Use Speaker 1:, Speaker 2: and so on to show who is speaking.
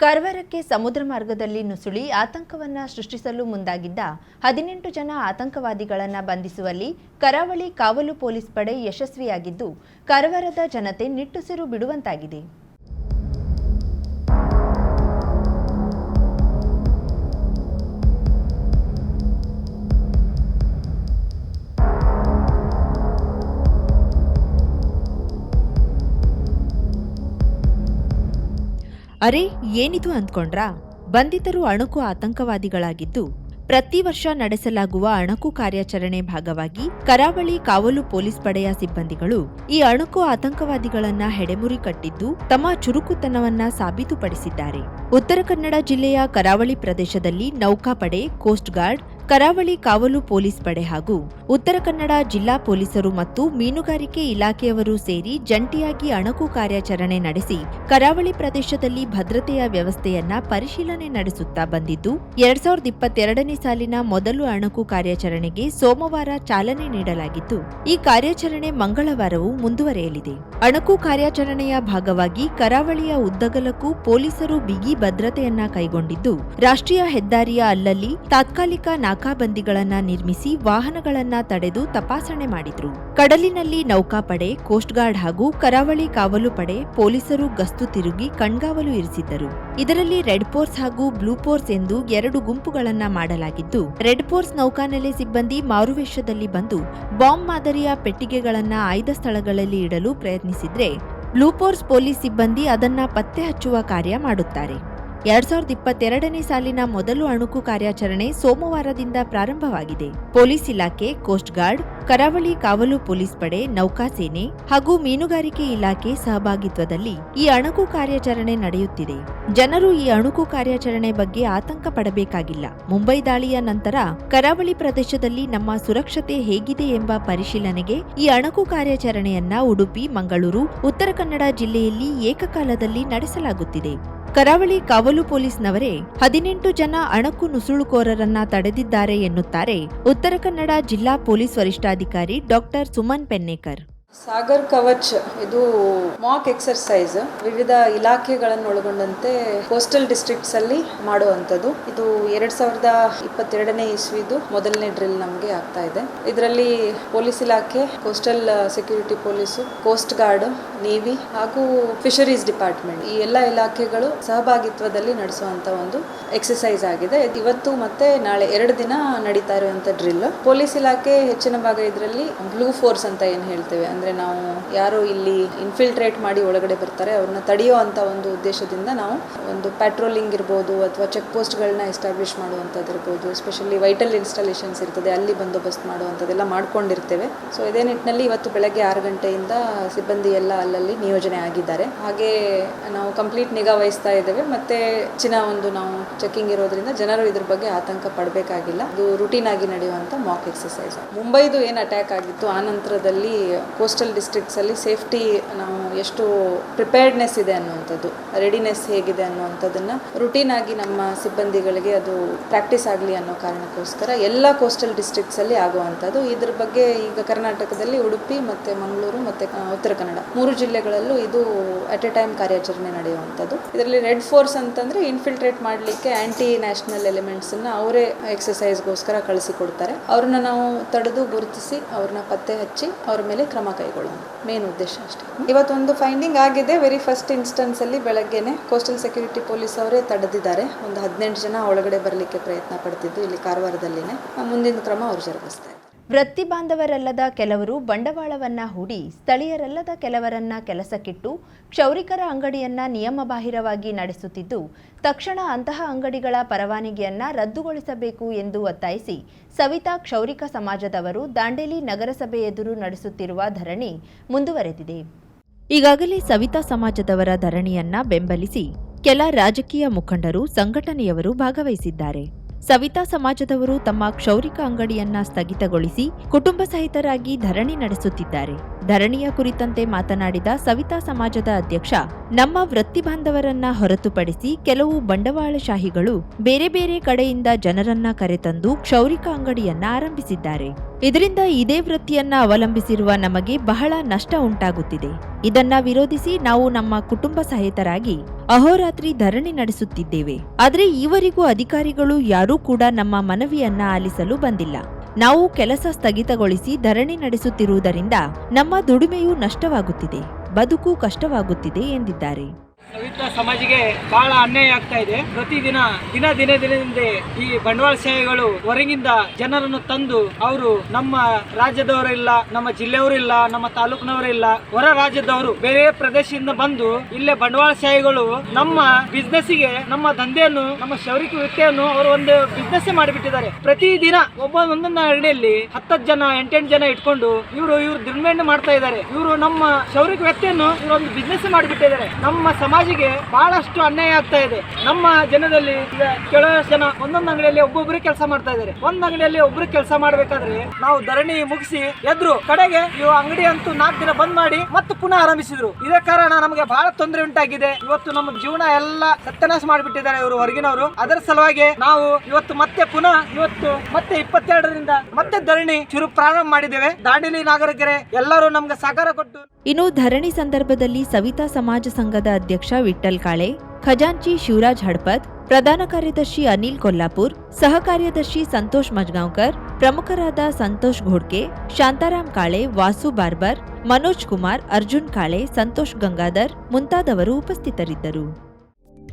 Speaker 1: ಕಾರವಾರಕ್ಕೆ ಸಮುದ್ರ ಮಾರ್ಗದಲ್ಲಿ ನುಸುಳಿ ಆತಂಕವನ್ನ ಸೃಷ್ಟಿಸಲು ಮುಂದಾಗಿದ್ದ ಹದಿನೆಂಟು ಜನ ಆತಂಕವಾದಿಗಳನ್ನು ಬಂಧಿಸುವಲ್ಲಿ ಕರಾವಳಿ ಕಾವಲು ಪೊಲೀಸ್ ಪಡೆ ಯಶಸ್ವಿಯಾಗಿದ್ದು, ಕಾರವಾರದ ಜನತೆ ನಿಟ್ಟುಸಿರು ಬಿಡುವಂತಾಗಿದೆ. ಅರೆ, ಏನಿದು ಅಂದ್ಕೊಂಡ್ರಾ? ಬಂಧಿತರು ಅಣುಕು ಆತಂಕವಾದಿಗಳಾಗಿದ್ದು, ಪ್ರತಿ ವರ್ಷ ನಡೆಸಲಾಗುವ ಅಣಕು ಕಾರ್ಯಾಚರಣೆ ಭಾಗವಾಗಿ ಕರಾವಳಿ ಕಾವಲು ಪೊಲೀಸ್ ಪಡೆಯ ಸಿಬ್ಬಂದಿಗಳು ಈ ಅಣುಕು ಆತಂಕವಾದಿಗಳನ್ನ ಹೆಡೆಮುರಿ ಕಟ್ಟಿದ್ದು ತಮ್ಮ ಚುರುಕುತನವನ್ನ ಸಾಬೀತುಪಡಿಸಿದ್ದಾರೆ. ಉತ್ತರ ಕನ್ನಡ ಜಿಲ್ಲೆಯ ಕರಾವಳಿ ಪ್ರದೇಶದಲ್ಲಿ ನೌಕಾಪಡೆ ಕೋಸ್ಟ್ ಗಾರ್ಡ್ ಕರಾವಳಿ ಕಾವಲು ಪೊಲೀಸ್ ಪಡೆ ಹಾಗೂ ಉತ್ತರ ಕನ್ನಡ ಜಿಲ್ಲಾ ಪೊಲೀಸರು ಮತ್ತು ಮೀನುಗಾರಿಕೆ ಇಲಾಖೆಯವರು ಸೇರಿ ಜಂಟಿಯಾಗಿ ಅಣಕು ಕಾರ್ಯಾಚರಣೆ ನಡೆಸಿ ಕರಾವಳಿ ಪ್ರದೇಶದಲ್ಲಿ ಭದ್ರತೆಯ ವ್ಯವಸ್ಥೆಯನ್ನ ಪರಿಶೀಲನೆ ನಡೆಸುತ್ತಾ ಬಂದಿದ್ದು, ಎರಡ್ ಸಾವಿರದ ಇಪ್ಪತ್ತೆರಡನೇ ಸಾಲಿನ ಮೊದಲು ಅಣಕು ಕಾರ್ಯಾಚರಣೆಗೆ ಸೋಮವಾರ ಚಾಲನೆ ನೀಡಲಾಗಿದ್ದು ಈ ಕಾರ್ಯಾಚರಣೆ ಮಂಗಳವಾರವೂ ಮುಂದುವರೆಯಲಿದೆ. ಅಣಕು ಕಾರ್ಯಾಚರಣೆಯ ಭಾಗವಾಗಿ ಕರಾವಳಿಯ ಉದ್ದಗಲಕ್ಕೂ ಪೊಲೀಸರು ಬಿಗಿ ಭದ್ರತೆಯನ್ನ ಕೈಗೊಂಡಿದ್ದು, ರಾಷ್ಟ್ರೀಯ ಹೆದ್ದಾರಿಯ ಅಲ್ಲಲ್ಲಿ ತಾತ್ಕಾಲಿಕ ನಾಕಾಬಂದಿಗಳನ್ನ ನಿರ್ಮಿಸಿ ವಾಹನಗಳನ್ನ ತಡೆದು ತಪಾಸಣೆ ಮಾಡಿದ್ರು. ಕಡಲಿನಲ್ಲಿ ನೌಕಾಪಡೆ ಕೋಸ್ಟ್ ಗಾರ್ಡ್ ಹಾಗೂ ಕರಾವಳಿ ಕಾವಲು ಪಡೆ ಪೊಲೀಸರು ಗಸ್ತು ತಿರುಗಿ ಕಣ್ಗಾವಲು ಇರಿಸಿದ್ದರು. ಇದರಲ್ಲಿ ರೆಡ್ ಫೋರ್ಸ್ ಹಾಗೂ ಬ್ಲೂ ಫೋರ್ಸ್ ಎಂದು ಎರಡು ಗುಂಪುಗಳನ್ನ ಮಾಡಲಾಗಿದ್ದು ರೆಡ್ ಫೋರ್ಸ್ ನೌಕಾನೆಲೆ ಸಿಬ್ಬಂದಿ ಮಾರುವೇಷದಲ್ಲಿ ಬಂದು ಬಾಂಬ್ ಮಾದರಿಯ ಪೆಟ್ಟಿಗೆಗಳನ್ನ ಆಯ್ದ ಸ್ಥಳಗಳಲ್ಲಿ ಇಡಲು ಪ್ರಯತ್ನಿಸಿದ್ರೆ ಬ್ಲೂ ಫೋರ್ಸ್ ಪೊಲೀಸ್ ಸಿಬ್ಬಂದಿ ಅದನ್ನ ಪತ್ತೆ ಹಚ್ಚುವ ಕಾರ್ಯ ಮಾಡುತ್ತಾರೆ. ಎರಡ್ ಸಾವಿರದ ಇಪ್ಪತ್ತೆರಡನೇ ಸಾಲಿನ ಮೊದಲು ಅಣುಕು ಕಾರ್ಯಾಚರಣೆ ಸೋಮವಾರದಿಂದ ಪ್ರಾರಂಭವಾಗಿದೆ. ಪೊಲೀಸ್ ಇಲಾಖೆ, ಕೋಸ್ಟ್ ಗಾರ್ಡ್, ಕರಾವಳಿ ಕಾವಲು ಪೊಲೀಸ್ ಪಡೆ ನೌಕಾಸೇನೆ ಹಾಗೂ ಮೀನುಗಾರಿಕೆ ಇಲಾಖೆ ಸಹಭಾಗಿತ್ವದಲ್ಲಿ ಈ ಅಣುಕು ಕಾರ್ಯಾಚರಣೆ ನಡೆಯುತ್ತಿದೆ. ಜನರು ಈ ಅಣುಕು ಕಾರ್ಯಾಚರಣೆ ಬಗ್ಗೆ ಆತಂಕ ಪಡಬೇಕಾಗಿಲ್ಲ. ಮುಂಬೈ ದಾಳಿಯ ನಂತರ ಕರಾವಳಿ ಪ್ರದೇಶದಲ್ಲಿ ನಮ್ಮ ಸುರಕ್ಷತೆ ಹೇಗಿದೆ ಎಂಬ ಪರಿಶೀಲನೆಗೆ ಈ ಅಣುಕು ಕಾರ್ಯಾಚರಣೆಯನ್ನ ಉಡುಪಿ, ಮಂಗಳೂರು, ಉತ್ತರ ಕನ್ನಡ ಜಿಲ್ಲೆಯಲ್ಲಿ ಏಕಕಾಲದಲ್ಲಿ ನಡೆಸಲಾಗುತ್ತಿದೆ. ಕರಾವಳಿ ಕಾವಲು ಪೊಲೀಸ್ನವರೇ, ಹದಿನೆಂಟು ಜನ ಅಣಕು ನುಸುಳುಕೋರರನ್ನ ತಡೆದಿದ್ದಾರೆ ಎನ್ನುತ್ತಾರೆ ಉತ್ತರ ಕನ್ನಡ ಜಿಲ್ಲಾ ಪೊಲೀಸ್ ವರಿಷ್ಠಾಧಿಕಾರಿ ಡಾಕ್ಟರ್ ಸುಮನ್ ಪೆನ್ನೇಕರ್.
Speaker 2: ಸಾಗರ್ ಕವಚ್, ಇದು ಮಾಕ್ ಎಕ್ಸರ್ಸೈಸ್ ವಿವಿಧ ಇಲಾಖೆಗಳನ್ನು ಒಳಗೊಂಡಂತೆ ಕೋಸ್ಟಲ್ ಡಿಸ್ಟ್ರಿಕ್ಟ್ಸ್ ಅಲ್ಲಿ ಮಾಡುವಂತದ್ದು ಇದು ಎರಡ್ ಸಾವಿರದ ಇಪ್ಪತ್ತೆರಡನೇ ಇಸ್ವಿದು ಮೊದಲನೇ ಡ್ರಿಲ್ ನಮಗೆ ಆಗ್ತಾ ಇದೆ. ಇದರಲ್ಲಿ ಪೊಲೀಸ್ ಇಲಾಖೆ coastal security police coast guard navy ಹಾಗೂ ಫಿಶರೀಸ್ ಡಿಪಾರ್ಟ್ಮೆಂಟ್ ಈ ಎಲ್ಲ ಇಲಾಖೆಗಳು ಸಹಭಾಗಿತ್ವದಲ್ಲಿ ನಡೆಸುವಂತ ಒಂದು ಎಕ್ಸರ್ಸೈಸ್ ಆಗಿದೆ. ಇವತ್ತು ಮತ್ತೆ ನಾಳೆ ಎರಡು ದಿನ ನಡೀತಾ ಇರುವಂತ ಡ್ರಿಲ್ ಪೊಲೀಸ್ ಇಲಾಖೆ ಹೆಚ್ಚಿನ ಭಾಗ ಇದರಲ್ಲಿ ಬ್ಲೂ ಫೋರ್ಸ್ ಅಂತ ಏನು ಹೇಳ್ತೇವೆ? ಅಂದ್ರೆ ನಾವು ಯಾರು ಇಲ್ಲಿ ಇನ್ಫಿಲ್ಟ್ರೇಟ್ ಮಾಡಿ ಒಳಗಡೆ ಬರ್ತಾರೆ, ಅವ್ರನ್ನ ತಡೆಯೋ ಅಂತ ಒಂದು ಉದ್ದೇಶದಿಂದ ನಾವು ಒಂದು ಪ್ಯಾಟ್ರೋಲಿಂಗ್ ಇರ್ಬೋದು ಅಥವಾ ಚೆಕ್ ಪೋಸ್ಟ್ಗಳನ್ನ ಎಸ್ಟಾಬ್ಲಿಷ್ ಮಾಡುವಂಥದ್ದು ಇರ್ಬೋದು ಎಸ್ಪೆಷಲಿ ವೈಟಲ್ ಇನ್ಸ್ಟಾಲೇಷನ್ಸ್ ಇರ್ತದೆ, ಅಲ್ಲಿ ಬಂದೋಬಸ್ತ್ ಮಾಡುವಂಥದ್ದೆಲ್ಲ ಮಾಡ್ಕೊಂಡಿರ್ತೇವೆ. ಸೊ ಇದೇ ನಿಟ್ಟಿನಲ್ಲಿ ಇವತ್ತು ಬೆಳಗ್ಗೆ ಆರು ಗಂಟೆಯಿಂದ ಸಿಬ್ಬಂದಿ ಎಲ್ಲ ಅಲ್ಲಲ್ಲಿ ನಿಯೋಜನೆ ಆಗಿದ್ದಾರೆ. ಹಾಗೆ ನಾವು ಕಂಪ್ಲೀಟ್ ನಿಗಾ ವಹಿಸ್ತಾ ಇದ್ದೇವೆ. ಮತ್ತೆ ಹೆಚ್ಚಿನ ಒಂದು ನಾವು ಚೆಕಿಂಗ್ ಇರೋದ್ರಿಂದ ಜನರು ಇದ್ರ ಬಗ್ಗೆ ಆತಂಕ ಪಡಬೇಕಾಗಿಲ್ಲ. ಇದು ರುಟೀನ್ ಆಗಿ ನಡೆಯುವಂತ ಮಾಕ್ ಎಕ್ಸರ್ಸೈಸ್ ಮುಂಬೈದು ಏನು ಅಟ್ಯಾಕ್ ಆಗಿತ್ತು, ಆ ನಂತರದಲ್ಲಿ ಕೋಸ್ಟಲ್ ಡಿಸ್ಟ್ರಿಕ್ಸಲ್ಲಿ ಅಲ್ಲಿ ಸೇಫ್ಟಿ ನಾವು ಎಷ್ಟು ಪ್ರಿಪೇರ್ಡ್ನೆಸ್ ಇದೆ ಅನ್ನುವಂಥದ್ದು ರೆಡಿನೆಸ್ ಹೇಗಿದೆ ಅನ್ನುವಂಥದ್ದನ್ನು ರುಟೀನ್ ಆಗಿ ನಮ್ಮ ಸಿಬ್ಬಂದಿಗಳಿಗೆ ಅದು ಪ್ರಾಕ್ಟೀಸ್ ಆಗಲಿ ಅನ್ನೋ ಕಾರಣಕ್ಕೋಸ್ಕರ ಎಲ್ಲ ಕೋಸ್ಟಲ್ ಡಿಸ್ಟ್ರಿಕ್ಸಲ್ಲಿ ಅಲ್ಲಿ ಆಗುವಂಥದ್ದು. ಇದ್ರ ಬಗ್ಗೆ ಈಗ ಕರ್ನಾಟಕದಲ್ಲಿ ಉಡುಪಿ ಮತ್ತೆ ಮಂಗಳೂರು ಮತ್ತೆ ಉತ್ತರ ಕನ್ನಡ ಮೂರು ಜಿಲ್ಲೆಗಳಲ್ಲೂ ಇದು ಅಟ್ ಎ ಟೈಮ್ ಕಾರ್ಯಾಚರಣೆ ನಡೆಯುವಂಥದ್ದು. ಇದರಲ್ಲಿ ರೆಡ್ ಫೋರ್ಸ್ ಅಂತಂದ್ರೆ ಇನ್ಫಿಲ್ಟ್ರೇಟ್ ಮಾಡಲಿಕ್ಕೆ ಆಂಟಿ ನ್ಯಾಷನಲ್ ಎಲಿಮೆಂಟ್ಸ್ ಅನ್ನ ಅವರೇ ಎಕ್ಸಸೈಸ್ಗೋಸ್ಕರ ಕಳಿಸಿಕೊಡ್ತಾರೆ. ಅವ್ರನ್ನ ನಾವು ತಡೆದು ಗುರುತಿಸಿ ಅವ್ರನ್ನ ಪತ್ತೆ ಹಚ್ಚಿ ಅವ್ರ ಮೇಲೆ ಕ್ರಮ ಕೈಗೊಳ್ಳೋಣ ಮೇನ್ ಉದ್ದೇಶ ಅಷ್ಟೇ. ಇವತ್ತೊಂದು ಫೈಂಡಿಂಗ್ ಆಗಿದೆ. ವೆರಿ ಫಸ್ಟ್ ಇನ್ಸ್ಟೆನ್ಸ್ ಅಲ್ಲಿ ಬೆಳಗ್ಗೆನೆ ಕೋಸ್ಟಲ್ ಸೆಕ್ಯೂರಿಟಿ ಪೊಲೀಸ್ ಅವರೇ ತಡೆದಿದ್ದಾರೆ. ಒಂದು ಹದಿನೆಂಟು ಜನ ಒಳಗಡೆ ಬರಲಿಕ್ಕೆ ಪ್ರಯತ್ನ ಪಡ್ತಿದ್ದು ಇಲ್ಲಿ ಕಾರವಾರದಲ್ಲಿನೇ. ಮುಂದಿನ ಕ್ರಮ ಅವ್ರು ಜರುಗಿಸ್ತಾರೆ.
Speaker 1: ವೃತ್ತಿ ಬಾಂಧವರಲ್ಲದ ಕೆಲವರು ಬಂಡವಾಳವನ್ನ ಹೂಡಿ, ಸ್ಥಳೀಯರಲ್ಲದ ಕೆಲವರನ್ನ ಕೆಲಸಕ್ಕಿಟ್ಟು, ಕ್ಷೌರಿಕರ ಅಂಗಡಿಯನ್ನ ನಿಯಮಬಾಹಿರವಾಗಿ ನಡೆಸುತ್ತಿದ್ದು, ತಕ್ಷಣ ಅಂತಹ ಅಂಗಡಿಗಳ ಪರವಾನಗಿಯನ್ನ ರದ್ದುಗೊಳಿಸಬೇಕು ಎಂದು ಒತ್ತಾಯಿಸಿ ಸವಿತಾ ಕ್ಷೌರಿಕ ಸಮಾಜದವರು ದಾಂಡೇಲಿ ನಗರಸಭೆ ಎದುರು ನಡೆಸುತ್ತಿರುವ ಧರಣಿ ಮುಂದುವರೆದಿದೆ. ಈಗಾಗಲೇ ಸವಿತಾ ಸಮಾಜದವರ ಧರಣಿಯನ್ನ ಬೆಂಬಲಿಸಿ ಕೆಲ ರಾಜಕೀಯ ಮುಖಂಡರು, ಸಂಘಟನೆಯವರು ಭಾಗವಹಿಸಿದ್ದಾರೆ. ಸವಿತಾ ಸಮಾಜದವರು ತಮ್ಮ ಕ್ಷೌರಿಕ ಅಂಗಡಿಯನ್ನ ಸ್ಥಗಿತಗೊಳಿಸಿ ಕುಟುಂಬ ಸಹಿತರಾಗಿ ಧರಣಿ ನಡೆಸುತ್ತಿದ್ದಾರೆ. ಧರಣಿಯ ಕುರಿತಂತೆ ಮಾತನಾಡಿದ ಸವಿತಾ ಸಮಾಜದ ಅಧ್ಯಕ್ಷ, ನಮ್ಮ ವೃತ್ತಿ ಬಾಂಧವರನ್ನ ಹೊರತುಪಡಿಸಿ ಕೆಲವು ಬಂಡವಾಳಶಾಹಿಗಳು ಬೇರೆ ಬೇರೆ ಕಡೆಯಿಂದ ಜನರನ್ನ ಕರೆತಂದು ಕ್ಷೌರಿಕ ಅಂಗಡಿಯನ್ನ ಆರಂಭಿಸಿದ್ದಾರೆ. ಇದರಿಂದ ಇದೇ ವೃತ್ತಿಯನ್ನ ಅವಲಂಬಿಸಿರುವ ನಮಗೆ ಬಹಳ ನಷ್ಟ ಉಂಟಾಗುತ್ತಿದೆ. ಇದನ್ನ ವಿರೋಧಿಸಿ ನಾವು ನಮ್ಮ ಕುಟುಂಬ ಸಹಿತರಾಗಿ ಅಹೋರಾತ್ರಿ ಧರಣಿ ನಡೆಸುತ್ತಿದ್ದೇವೆ. ಆದರೆ ಈವರೆಗೂ ಅಧಿಕಾರಿಗಳು ಯಾರೂ ಕೂಡ ನಮ್ಮ ಮನವಿಯನ್ನ ಆಲಿಸಲು ಬಂದಿಲ್ಲ. ನಾವು ಕೆಲಸ ಸ್ಥಗಿತಗೊಳಿಸಿ ಧರಣಿ ನಡೆಸುತ್ತಿರುವುದರಿಂದ ನಮ್ಮ ದುಡಿಮೆಯೂ ನಷ್ಟವಾಗುತ್ತಿದೆ ಬದುಕು ಕಷ್ಟವಾಗುತ್ತಿದೆ ಎಂದಿದ್ದಾರೆ.
Speaker 3: ಸವಿತಾ ಸಮಾಜಿಗೆ ಬಹಳ ಅನ್ಯಾಯ ಆಗ್ತಾ ಇದೆ. ಪ್ರತಿದಿನ ದಿನ ದಿನ ದಿನದಿಂದ ಈ ಬಂಡವಾಳ ಬಂಡವಾಳಶಾಹಿಗಳು ಹೊರಗಿಂದ ಜನರನ್ನು ತಂದು ಅವರು ನಮ್ಮ ರಾಜ್ಯದವರು ಇಲ್ಲ, ನಮ್ಮ ಜಿಲ್ಲೆಯವರಿಲ್ಲ ನಮ್ಮ ತಾಲೂಕಿನವರಿಲ್ಲ ಹೊರ ರಾಜ್ಯದವರು ಬೇರೆ ಪ್ರದೇಶದಿಂದ ಬಂದು ಇಲ್ಲೇ ಬಂಡವಾಳಶಾಹಿಗಳು ನಮ್ಮ ಬಿಸ್ನೆಸ್ಗೆ, ನಮ್ಮ ದಂಧೆಯನ್ನು, ನಮ್ಮ ಶೌರಿಕ ವೃತ್ತಿಯನ್ನು ಅವರು ಒಂದು ಬಿಸ್ನೆಸ್ ಮಾಡಿಬಿಟ್ಟಿದ್ದಾರೆ. ಪ್ರತಿದಿನ ಒಬ್ಬ ಒಂದೊಂದು ಹಳ್ಳಿಯಲ್ಲಿ ಹತ್ತತ್ತು ಜನ, ಎಂಟೆಂಟು ಜನ ಇಟ್ಕೊಂಡು ಇವರು ಇವರು ದುರ್ಮೆಂಡ್ ಮಾಡ್ತಾ ಇದ್ದಾರೆ. ಇವರು ನಮ್ಮ ಶೌರಿಕ ವ್ಯಕ್ತಿಯನ್ನು ಇವರು ಒಂದು ಬಿಸ್ನೆಸ್ ಮಾಡಿಬಿಟ್ಟಿದ್ದಾರೆ. ನಮ್ಮ ಸಮಾಜಿಗೆ ಬಹಳಷ್ಟು ಅನ್ಯಾಯ ಆಗ್ತಾ ಇದೆ. ನಮ್ಮ ಜನದಲ್ಲಿ ಕೆಲವಷ್ಟು ಜನ ಒಂದೊಂದು ಅಂಗಡಿಯಲ್ಲಿ ಒಬ್ಬೊಬ್ಬರು ಕೆಲಸ ಮಾಡ್ತಾ ಇದ್ದಾರೆ. ಒಂದ್ ಅಂಗಡಿಯಲ್ಲಿ ಒಬ್ರು ಕೆಲಸ ಮಾಡ್ಬೇಕಾದ್ರೆ ನಾವು ಧರಣಿ ಮುಗಿಸಿ ಎದ್ರು ಕಡೆಗೆ ಇವು ಅಂಗಡಿ ಅಂತೂ ನಾಲ್ಕು ದಿನ ಬಂದ್ ಮಾಡಿ ಮತ್ತೆ ಪುನಃ ಆರಂಭಿಸಿದ್ರು. ಇದೇ ಕಾರಣ ನಮಗೆ ಬಹಳ ತೊಂದರೆ ಉಂಟಾಗಿದೆ. ಇವತ್ತು ನಮ್ಮ ಜೀವನ ಎಲ್ಲ ಸತ್ಯನಾಶ ಮಾಡಿಬಿಟ್ಟಿದ್ದಾರೆ ಇವರು ಹೊರಗಿನವರು. ಅದರ ಸಲುವಾಗಿ ನಾವು ಇವತ್ತು ಮತ್ತೆ ಪುನಃ ಇವತ್ತು ಮತ್ತೆ ಇಪ್ಪತ್ತೆರಡರಿಂದ ಮತ್ತೆ ಧರಣಿ ಶುರು ಪ್ರಾರಂಭ ಮಾಡಿದ್ದೇವೆ. ದಾಂಡಿಲಿ ನಾಗರಿಕರೇ ಎಲ್ಲರೂ ನಮ್ಗೆ ಸಹಕಾರ ಕೊಟ್ಟು
Speaker 1: ಇನ್ನು ಧರಣಿ ಸಂದರ್ಭದಲ್ಲಿ ಸವಿತಾ ಸಮಾಜ ಸಂಘದ ಅಧ್ಯಕ್ಷ ವಿಠ್ಠಲ್ ಕಾಳೆ ಖಜಾಂಚಿ ಶಿವರಾಜ್ ಹಡ್ಪತ್ ಪ್ರಧಾನ ಕಾರ್ಯದರ್ಶಿ ಅನಿಲ್ ಕೊಲ್ಲಾಪುರ್ ಸಹ ಕಾರ್ಯದರ್ಶಿ ಸಂತೋಷ್ ಮಜ್ಗಾಂವ್ಕರ್ ಪ್ರಮುಖರಾದ ಸಂತೋಷ್ ಘೋಡ್ಕೆ ಶಾಂತಾರಾಮ್ ಕಾಳೆ ವಾಸು ಬಾರ್ಬರ್ ಮನೋಜ್ ಕುಮಾರ್ ಅರ್ಜುನ್ ಕಾಳೆ ಸಂತೋಷ್ ಗಂಗಾಧರ್ ಮುಂತಾದವರು ಉಪಸ್ಥಿತರಿದ್ದರು